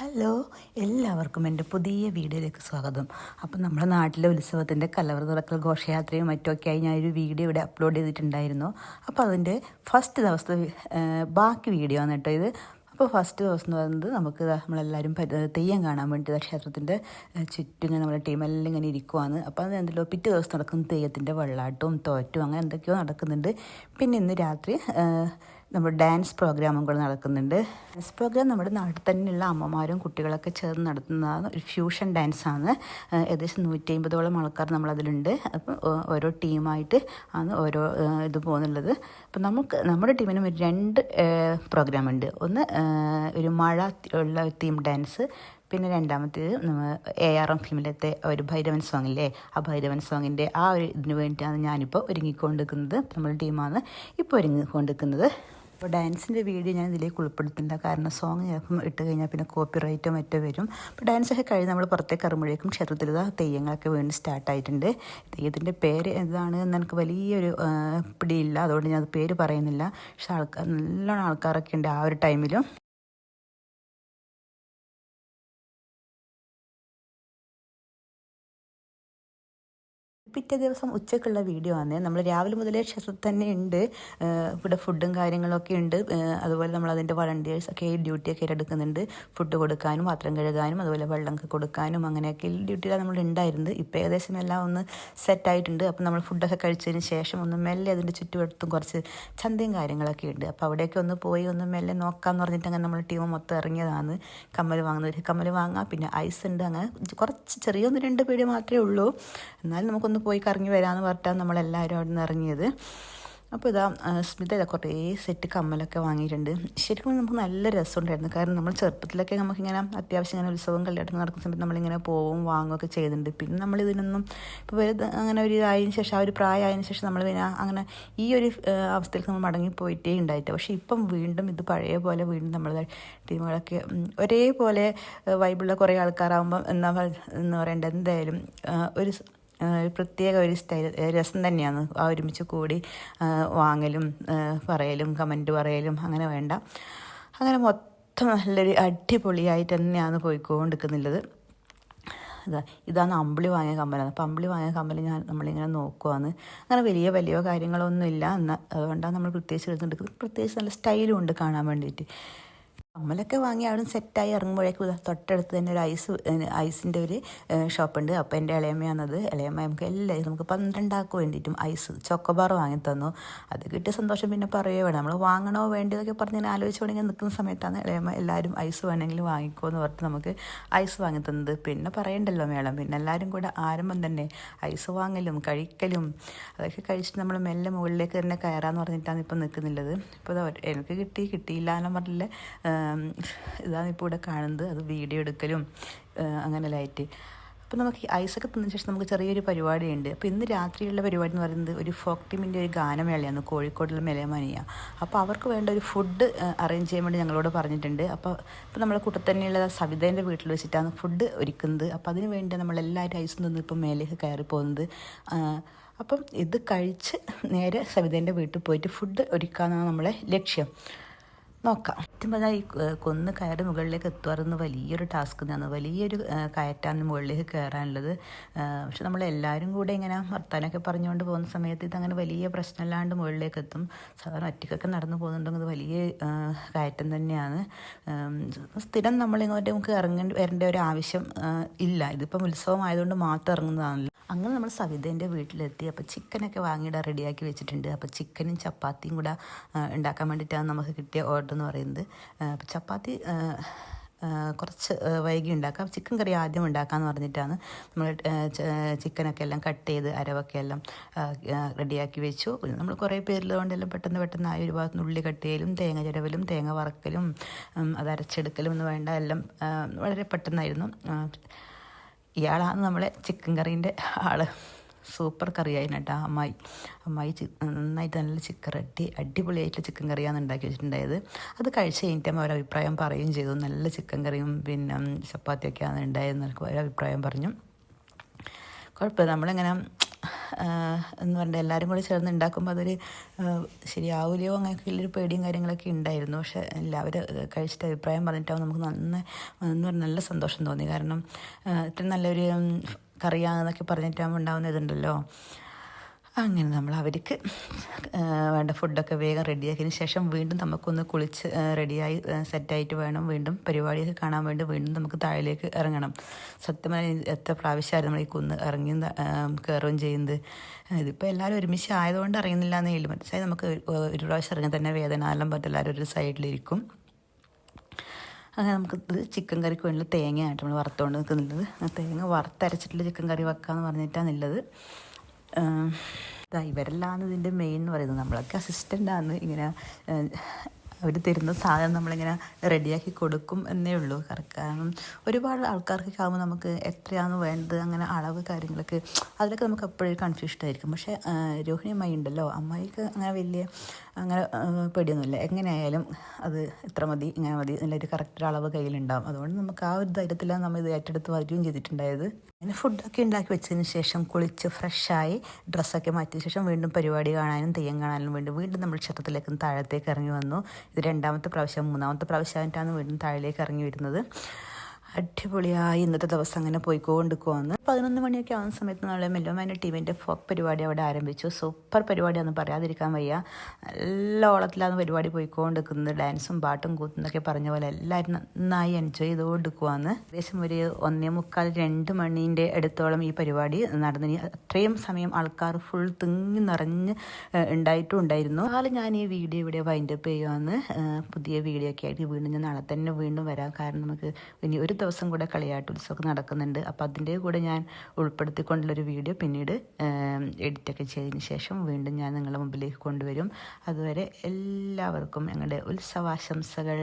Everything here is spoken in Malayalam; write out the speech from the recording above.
ഹലോ എല്ലാവർക്കും എന്റെ പുതിയ വീഡിയോയിലേക്ക് സ്വാഗതം. അപ്പം നമ്മുടെ നാട്ടിലെ ഉത്സവത്തിന്റെ കലവറ തുറക്കൽ ഘോഷയാത്രയും മറ്റുമൊക്കെയായി ഞാനൊരു വീഡിയോ ഇവിടെ അപ്ലോഡ് ചെയ്തിട്ടുണ്ടായിരുന്നു. അപ്പോൾ അതിന്റെ ഫസ്റ്റ് ദിവസത്തെ ബാക്കി വീഡിയോ ആണ് കേട്ടോ ഇത്. അപ്പോൾ ഫസ്റ്റ് ദിവസം എന്ന് പറയുന്നത് നമുക്ക് നമ്മളെല്ലാവരും തെയ്യം കാണാൻ വേണ്ടി ക്ഷേത്രത്തിന്റെ ചുറ്റും നമ്മുടെ ടീമെല്ലാം ഇങ്ങനെ ഇരിക്കുവാണ്. അപ്പോൾ അത് എന്തല്ലോ പിറ്റേ ദിവസം നടക്കുന്ന തെയ്യത്തിന്റെ വെള്ളാട്ടവും തോറ്റും അങ്ങനെ എന്തൊക്കെയോ നടക്കുന്നുണ്ട്. പിന്നെ ഇന്ന് രാത്രി നമ്മുടെ ഡാൻസ് പ്രോഗ്രാമുകൾ നടക്കുന്നുണ്ട്. ഡാൻസ് പ്രോഗ്രാം നമ്മുടെ നാട്ടിൽ തന്നെയുള്ള അമ്മമാരും കുട്ടികളൊക്കെ ചേർന്ന് നടത്തുന്നതാണ്. ഒരു ഫ്യൂഷൻ ഡാൻസാണ്. ഏകദേശം നൂറ്റി അമ്പതോളം ആൾക്കാർ നമ്മളതിലുണ്ട്. അപ്പം ഓരോ ടീമായിട്ട് ആണ് ഓരോ ഇത് പോകുന്നുള്ളത്. അപ്പം നമുക്ക് നമ്മുടെ ടീമിനും ഒരു രണ്ട് പ്രോഗ്രാം ഉണ്ട് ഒന്ന് ഒരു മഴ ഉള്ള തീം ഡാൻസ്. പിന്നെ രണ്ടാമത്തേത് നമ്മൾ എ ആർ എം ഫിലിമിലത്തെ ഒരു ഭൈരവൻ സോങ് ഇല്ലേ ആ ഭൈരവൻ സോങ്ങിന്റെ ആ ഒരു ഇതിന് വേണ്ടിയിട്ടാണ് ഞാനിപ്പോൾ ഒരുങ്ങിക്കൊണ്ടിരിക്കുന്നത്. നമ്മുടെ ടീമാണ് ഇപ്പോൾ ഒരുങ്ങിക്കൊണ്ടിരിക്കുന്നത്. അപ്പോൾ ഡാൻസിന്റെ വീഡിയോ ഞാൻ ഇതിലേക്ക് ഉൾപ്പെടുത്തില്ല കാരണം? സോങ് ചിലപ്പം ഇട്ട് കഴിഞ്ഞാൽ പിന്നെ കോപ്പി റൈറ്റോ മറ്റോ വരും. അപ്പോൾ ഡാൻസൊക്കെ കഴിഞ്ഞ് നമ്മൾ പുറത്തേക്ക് ഇറങ്ങുമ്പോഴേക്കും ക്ഷേത്രത്തിൽ ഇതാ തെയ്യങ്ങളൊക്കെ വീണ്ടും സ്റ്റാർട്ടായിട്ടുണ്ട് തെയ്യത്തിന്റെ പേര് എന്താണ് എന്ന് എനിക്ക് വലിയൊരു പിടിയില്ല. അതുകൊണ്ട് ഞാൻ അത് പേര് പറയുന്നില്ല. പക്ഷെ ആൾക്കാർ നല്ലോണം ആൾക്കാരൊക്കെ ഉണ്ട് ആ ഒരു ടൈമിലും പിറ്റേ ദിവസം ഉച്ചക്കുള്ള വീഡിയോ ആണ്. നമ്മൾ രാവിലെ മുതലേ ക്ഷേത്രത്തിൽ തന്നെ ഉണ്ട്. ഇവിടെ ഫുഡും കാര്യങ്ങളൊക്കെ ഉണ്ട്. അതുപോലെ നമ്മൾ അതിന്റെ വളണ്ടിയേഴ്സ് ഒക്കെ ഡ്യൂട്ടിയൊക്കെ ഏറ്റെടുക്കുന്നുണ്ട് ഫുഡ് കൊടുക്കാനും പാത്രം കഴുകാനും അതുപോലെ വെള്ളം കൊടുക്കാനും അങ്ങനെയൊക്കെ ഡ്യൂട്ടിയിലാണ് നമ്മൾ ഉണ്ടായിരുന്നത്. ഇപ്പോൾ ഏകദേശം എല്ലാം ഒന്ന് സെറ്റായിട്ടുണ്ട് അപ്പോൾ നമ്മൾ ഫുഡൊക്കെ കഴിച്ചതിന് ശേഷം ഒന്ന് മെല്ലെ അതിന്റെ ചുറ്റുവട്ടത്തും കുറച്ച് ചന്തയും കാര്യങ്ങളൊക്കെ ഉണ്ട്. അപ്പോൾ അവിടെയൊക്കെ ഒന്ന് പോയി ഒന്ന് മെല്ലെ നോക്കാമെന്ന് പറഞ്ഞിട്ട് അങ്ങനെ നമ്മൾ ടീം മൊത്തം ഇറങ്ങിയതാണ്. കമ്മൽ വാങ്ങുന്നവർ കമ്മൽ വാങ്ങാം. പിന്നെ ഐസ് ഉണ്ട്. അങ്ങനെ കുറച്ച് ചെറിയൊന്ന് രണ്ട് പേര് മാത്രമേ ഉള്ളൂ. എന്നാലും നമുക്കൊന്ന് പോയി കറങ്ങി വരാമെന്ന് പറഞ്ഞിട്ടാണ് നമ്മളെല്ലാവരും അവിടെ നിന്ന് ഇറങ്ങിയത്. അപ്പോൾ ഇതാ സ്മിത ഇതാ കുറേ സെറ്റ് കമ്മലൊക്കെ വാങ്ങിയിട്ടുണ്ട്. ശരിക്കും നമുക്ക് നല്ല രസമുണ്ടായിരുന്നു. കാരണം നമ്മൾ ചെറുപ്പത്തിലൊക്കെ നമുക്കിങ്ങനെ അത്യാവശ്യം ഇങ്ങനെ ഉത്സവം കല്യാണം നടക്കുന്ന സമയത്ത് നമ്മളിങ്ങനെ പോവും വാങ്ങുകയൊക്കെ ചെയ്യുന്നുണ്ട് പിന്നെ നമ്മൾ ഇതിനൊന്നും ഇപ്പോൾ വലുത് അങ്ങനെ ഒരു ഇതായതിനു ശേഷം ആ ഒരു പ്രായമായതിനു ശേഷം നമ്മൾ പിന്നെ അങ്ങനെ ഈ ഒരു അവസ്ഥയിലേക്ക് നമ്മൾ മടങ്ങി പോയിട്ടേ ഉണ്ടായിട്ട് പക്ഷേ ഇപ്പം വീണ്ടും ഇത് പഴയ പോലെ വീണ്ടും നമ്മൾ ടീമുകളൊക്കെ ഒരേപോലെ വൈബിളുള്ള കുറേ ആൾക്കാരാകുമ്പം എന്താ എന്ന് പറയേണ്ടത് എന്തായാലും ഒരു പ്രത്യേക ഒരു സ്റ്റൈൽ രസം തന്നെയാണ്. ആ ഒരുമിച്ച് കൂടി വാങ്ങലും പറയലും കമന്റ് പറയലും അങ്ങനെ വേണ്ട. അങ്ങനെ മൊത്തം നല്ലൊരു അടിപൊളിയായിട്ട് തന്നെയാണ് പോയിക്കൊണ്ടിരിക്കുന്നുള്ളത് ഇതാ ഇതാണ് അമ്പിളി വാങ്ങിയ കമ്മലാണ്. അപ്പം അമ്പിളി വാങ്ങിയ കമ്മൽ ഞാൻ നമ്മളിങ്ങനെ നോക്കുവാണ്. അങ്ങനെ വലിയ വലിയ കാര്യങ്ങളൊന്നും ഇല്ല എന്നാൽ അതുകൊണ്ടാണ് നമ്മൾ പ്രത്യേകിച്ച് എടുത്തിട്ട് പ്രത്യേകിച്ച് നല്ല സ്റ്റൈലും ഉണ്ട് കാണാൻ വേണ്ടിയിട്ട്. കമ്മലൊക്കെ വാങ്ങി അവിടെ സെറ്റായി ഇറങ്ങുമ്പോഴേക്കും തൊട്ടടുത്ത് തന്നെ ഒരു ഐസ് ഐസിന്റെ ഒരു ഷോപ്പുണ്ട് അപ്പോൾ എന്റെ ഇളയമ്മയാണത്. ഇളയമ്മ നമുക്ക് എല്ലാവരും നമുക്ക് പന്ത്രണ്ടാൾക്ക് വേണ്ടിയിട്ടും ഐസ് ചോക്കോബാർ വാങ്ങി തന്നു. അത് കിട്ടിയ സന്തോഷം പിന്നെ പറയുകയോ വേണം. നമ്മൾ വാങ്ങണോ വേണ്ടതൊക്കെ പറഞ്ഞ് ഞാൻ ആലോചിച്ചുകൊണ്ടെങ്കിൽ നിൽക്കുന്ന സമയത്താണ് ഇളയമ്മ എല്ലാവരും ഐസ് വേണമെങ്കിൽ വാങ്ങിക്കോ എന്ന് പറഞ്ഞ് നമുക്ക് ഐസ് വാങ്ങി തന്നത്. പിന്നെ പറയണ്ടല്ലോ മേളം. പിന്നെ എല്ലാവരും കൂടെ ആരംഭം തന്നെ ഐസ് വാങ്ങലും കഴിക്കലും അതൊക്കെ കഴിച്ചിട്ട് നമ്മൾ മെല്ലെ മുകളിലേക്ക് തന്നെ കയറാന്ന് പറഞ്ഞിട്ടാണ് ഇപ്പം നിൽക്കുന്നുള്ളത് ഇപ്പോൾ എനിക്ക് കിട്ടി കിട്ടിയില്ല എന്ന് പറഞ്ഞില്ല ഇതാണ് ഇപ്പോൾ ഇവിടെ കാണുന്നത്. അത് വീഡിയോ എടുക്കലും അങ്ങനെ ലൈറ്റ് അപ്പോൾ നമുക്ക് ഐസൊക്കെ തിന്നതിന് ശേഷം നമുക്ക് ചെറിയൊരു പരിപാടിയുണ്ട്. അപ്പോൾ ഇന്ന് രാത്രിയുള്ള പരിപാടി എന്ന് പറയുന്നത് ഒരു ഫോക്ക് ടീമിന്റെ ഒരു ഗാനമേളയാണ് കോഴിക്കോടുള്ള മെലമനിയ. അപ്പോൾ അവർക്ക് വേണ്ട ഒരു ഫുഡ് അറേഞ്ച് ചെയ്യാൻ വേണ്ടി ഞങ്ങളോട് പറഞ്ഞിട്ടുണ്ട്. അപ്പോൾ ഇപ്പോൾ നമ്മളെ കൂട്ടത്തന്നെയുള്ള സവിതേന്റെ വീട്ടിൽ വെച്ചിട്ടാണ് ഫുഡ് ഒരുക്കുന്നത്. അപ്പോൾ അതിന് വേണ്ടി നമ്മളെല്ലാവരും ഐസ് നിന്ന് ഇപ്പം മേലേക്ക് കയറി പോകുന്നത്. അപ്പം ഇത് കഴിച്ച് നേരെ സവിതേന്റെ വീട്ടിൽ പോയിട്ട് ഫുഡ് ഒരുക്കാമെന്നാണ് നമ്മളെ ലക്ഷ്യം. നോക്കാം. പറഞ്ഞാൽ ഈ കൊന്ന് കയറ് മുകളിലേക്ക് എത്തുവാറുന്ന വലിയൊരു ടാസ്ക് തന്നെയാണ്. വലിയൊരു കയറ്റാണ് മുകളിലേക്ക് കയറാനുള്ളത്. പക്ഷെ നമ്മൾ എല്ലാവരും കൂടെ ഇങ്ങനെ വർത്താനൊക്കെ പറഞ്ഞുകൊണ്ട് പോകുന്ന സമയത്ത് ഇതങ്ങനെ വലിയ പ്രശ്നമില്ലാണ്ട് മുകളിലേക്ക് എത്തും. സാധാരണ ഒറ്റയ്ക്കൊക്കെ നടന്നു പോകുന്നുണ്ടെങ്കിൽ വലിയ കയറ്റം തന്നെയാണ്. സ്ഥിരം നമ്മളിങ്ങോട്ട് നമുക്ക് ഇറങ്ങേണ്ടി വരേണ്ട ഒരു ആവശ്യം ഇല്ല. ഇതിപ്പം ഉത്സവം ആയതുകൊണ്ട് മാത്രം ഇറങ്ങുന്നതാണല്ലോ. അങ്ങനെ നമ്മൾ സവിതേന്റെ വീട്ടിലെത്തി. അപ്പോൾ ചിക്കനൊക്കെ വാങ്ങിയിട്ട് റെഡിയാക്കി വെച്ചിട്ടുണ്ട്. അപ്പോൾ ചിക്കനും ചപ്പാത്തിയും കൂടെ ഉണ്ടാക്കാൻ വേണ്ടിയിട്ടാണ് നമുക്ക് കിട്ടിയ ഓർഡർ എന്ന് പറയുന്നത്. അപ്പോൾ ചപ്പാത്തി ആ, ആ, കുറച്ച് വൈകി ഉണ്ടാക്കാം. ചിക്കൻ കറി ആദ്യം ഉണ്ടാക്കാമെന്ന് പറഞ്ഞിട്ടാണ് നമ്മൾ ചിക്കനൊക്കെ എല്ലാം കട്ട് ചെയ്ത് അരവൊക്കെ എല്ലാം ആ, ആ, റെഡിയാക്കി വെച്ചു. നമ്മൾ കുറേ പേരുള്ളതുകൊണ്ട് എല്ലാം പെട്ടെന്ന് പെട്ടെന്ന് ആയി ഒരു ഭാഗത്ത് ഉള്ളി കട്ട് ചെയ്യലും തേങ്ങ ചിരവലും തേങ്ങ വറക്കലും അത് അരച്ചെടുക്കലും എന്ന് വേണ്ട എല്ലാം വളരെ പെട്ടെന്നായിരുന്നു. ആ, ഇയാളാണ് നമ്മളെ ചിക്കൻ കറീന്റെ ആൾ. സൂപ്പർ കറിയായിരുന്നു കേട്ടോ അമ്മായി. അമ്മായി നന്നായിട്ട് നല്ല ചിക്കൻ റെട്ടി അടിപൊളിയായിട്ടുള്ള ചിക്കൻ കറിയാണ് ഉണ്ടാക്കി വെച്ചിട്ടുണ്ടായത്. അത് കഴിച്ച് കഴിഞ്ഞിട്ട് അവർ അഭിപ്രായം പറയുകയും ചെയ്തു. നല്ല ചിക്കൻ കറിയും പിന്നെ ചപ്പാത്തിയൊക്കെയാണ് ഉണ്ടായതെന്ന് ഒരു അഭിപ്രായം പറഞ്ഞു. കുഴപ്പമില്ല. നമ്മളിങ്ങനെ എന്ന് പറഞ്ഞാൽ എല്ലാവരും കൂടി ചേർന്ന് ഉണ്ടാക്കുമ്പോൾ അതൊരു ശരിയാവില്ലയോ അങ്ങനെയൊക്കെയുള്ളൊരു പേടിയും കാര്യങ്ങളൊക്കെ ഉണ്ടായിരുന്നു പക്ഷേ എല്ലാവരും കഴിച്ചിട്ട് അഭിപ്രായം പറഞ്ഞിട്ടാവും നമുക്ക് നന്ന എന്ന് പറഞ്ഞാൽ നല്ല സന്തോഷം തോന്നി. കാരണം ഇത്ര നല്ലൊരു കറിയാണെന്നൊക്കെ പറഞ്ഞിട്ടാകുമ്പോൾ ഉണ്ടാവുന്ന ഇതുണ്ടല്ലോ. അങ്ങനെ നമ്മൾ അവർക്ക് വേണ്ട ഫുഡൊക്കെ വേഗം റെഡിയാക്കിയതിന് ശേഷം വീണ്ടും നമുക്കൊന്ന് കുളിച്ച് റെഡിയായി സെറ്റായിട്ട് വേണം വീണ്ടും പരിപാടിയൊക്കെ കാണാൻ വേണ്ടി വീണ്ടും നമുക്ക് താഴേക്ക് ഇറങ്ങണം. സത്യമായി എത്ര പ്രാവശ്യമായിരുന്നു നമ്മൾ ഈ കുന്ന് ഇറങ്ങി കയറുകയും ചെയ്യുന്നത്. ഇതിപ്പോൾ എല്ലാവരും ഒരുമിച്ച് ആയതുകൊണ്ട് അറിയുന്നില്ല എന്നേ ഉള്ളൂ. മനസ്സിലായി? നമുക്ക് ഒരു പ്രാവശ്യം ഇറങ്ങി തന്നെ വേദന എല്ലാം പറ്റും എല്ലാവരും ഒരു സൈഡിലിരിക്കും. അങ്ങനെ നമുക്ക് ഇത് ചിക്കൻ കറിക്ക് വേണ്ടി തേങ്ങയായിട്ട് നമ്മൾ വറുത്തുകൊണ്ട് നിൽക്കുന്നത് ആ തേങ്ങ വറുത്തരച്ചിട്ടുള്ള ചിക്കൻ കറി വെക്കാമെന്ന് പറഞ്ഞിട്ടാണ് ഉള്ളത് ഇവരെല്ലാം ഇതിന്റെ മെയിൻ എന്ന് പറയുന്നത് നമ്മളൊക്കെ അസിസ്റ്റന്റാണ് ഇങ്ങനെ അവർ തരുന്ന സാധനം നമ്മളിങ്ങനെ റെഡിയാക്കി കൊടുക്കും എന്നേ ഉള്ളൂ. കാരണം ഒരുപാട് ആൾക്കാർക്ക് ആകുമ്പോൾ നമുക്ക് എത്രയാണ് വേണ്ടത് അങ്ങനെ അളവ് കാര്യങ്ങളൊക്കെ അതിലൊക്കെ നമുക്ക് എപ്പോഴും കൺഫ്യൂഷൻ ആയിരിക്കും. പക്ഷേ രോഹിണി അമ്മായി ഉണ്ടല്ലോ. അമ്മായിക്ക് അങ്ങനെ വലിയ അങ്ങനെ പേടിയൊന്നുമില്ല. എങ്ങനെയായാലും അത് എത്ര മതി ഇങ്ങനെ മതി എന്നുള്ളൊരു കറക്റ്റ് അളവ് കയ്യിലുണ്ടാവും. അതുകൊണ്ട് നമുക്ക് ആ ഒരു ധൈര്യത്തിലാണ് നമ്മൾ ഇത് ഏറ്റെടുത്ത് വരികയും ചെയ്തിട്ടുണ്ടായത്. അങ്ങനെ ഫുഡൊക്കെ ഉണ്ടാക്കി വെച്ചതിന് ശേഷം കുളിച്ച് ഫ്രഷായി ഡ്രസ്സൊക്കെ മാറ്റിയ ശേഷം വീണ്ടും പരിപാടി കാണാനും തെയ്യം കാണാനും വേണ്ടി വീണ്ടും നമ്മൾ ക്ഷേത്രത്തിലേക്കും താഴത്തേക്ക് ഇറങ്ങി വന്നു. ഇത് രണ്ടാമത്തെ പ്രാവശ്യം മൂന്നാമത്തെ പ്രാവശ്യമായിട്ടാണ് വീണ്ടും താഴേക്ക് ഇറങ്ങി വരുന്നത്. അടിപൊളിയായി ഇന്നത്തെ ദിവസം അങ്ങനെ പോയിക്കൊണ്ടിരിക്കുവാന്ന്. പതിനൊന്ന് മണിയൊക്കെ ആവുന്ന സമയത്ത് നമ്മൾ മെല്ലോമാന്റെ ടീമിന്റെ ഫോക്ക് പരിപാടി അവിടെ ആരംഭിച്ചു. സൂപ്പർ പരിപാടിയാണെന്ന് പറയാതിരിക്കാൻ വയ്യ. നല്ല ഓളത്തിലാണ് പരിപാടി പോയിക്കൊണ്ടിരിക്കുന്നത് ഡാൻസും പാട്ടും കൂത്തും എന്നൊക്കെ പറഞ്ഞ പോലെ എല്ലാവരും നന്നായി എൻജോയ് ചെയ്തുകൊണ്ടിരിക്കുവാന്ന് ഏകദേശം ഒരു ഒന്നേ മുക്കാൽ രണ്ട് മണീന്റെ അടുത്തോളം ഈ പരിപാടി നടന്നിനി. അത്രയും സമയം ആൾക്കാർ ഫുൾ തിങ്ങി നിറഞ്ഞ് ഉണ്ടായിട്ടും ഉണ്ടായിരുന്നു ഞാൻ ഈ വീഡിയോ ഇവിടെ വൈൻഡപ്പ് ചെയ്യുവാന്ന്. പുതിയ വീഡിയോ ഒക്കെ ആയിട്ട് വീണ്ടും ഞാൻ നാളെ തന്നെ വീണ്ടും വരാം. കാരണം നമുക്ക് ഇനി ഒരു ദിവസം കൂടെ കളിയാട്ടുത്സവമൊക്കെ നടക്കുന്നുണ്ട്. അപ്പോൾ അതിന്റെ കൂടെ ഞാൻ ഉൾപ്പെടുത്തിക്കൊണ്ടുള്ളൊരു വീഡിയോ പിന്നീട് എഡിറ്റൊക്കെ ചെയ്തതിന് ശേഷം വീണ്ടും ഞാൻ നിങ്ങളുടെ മുമ്പിലേക്ക് കൊണ്ടുവരും. അതുവരെ എല്ലാവർക്കും ഞങ്ങളുടെ ഉത്സവാശംസകൾ.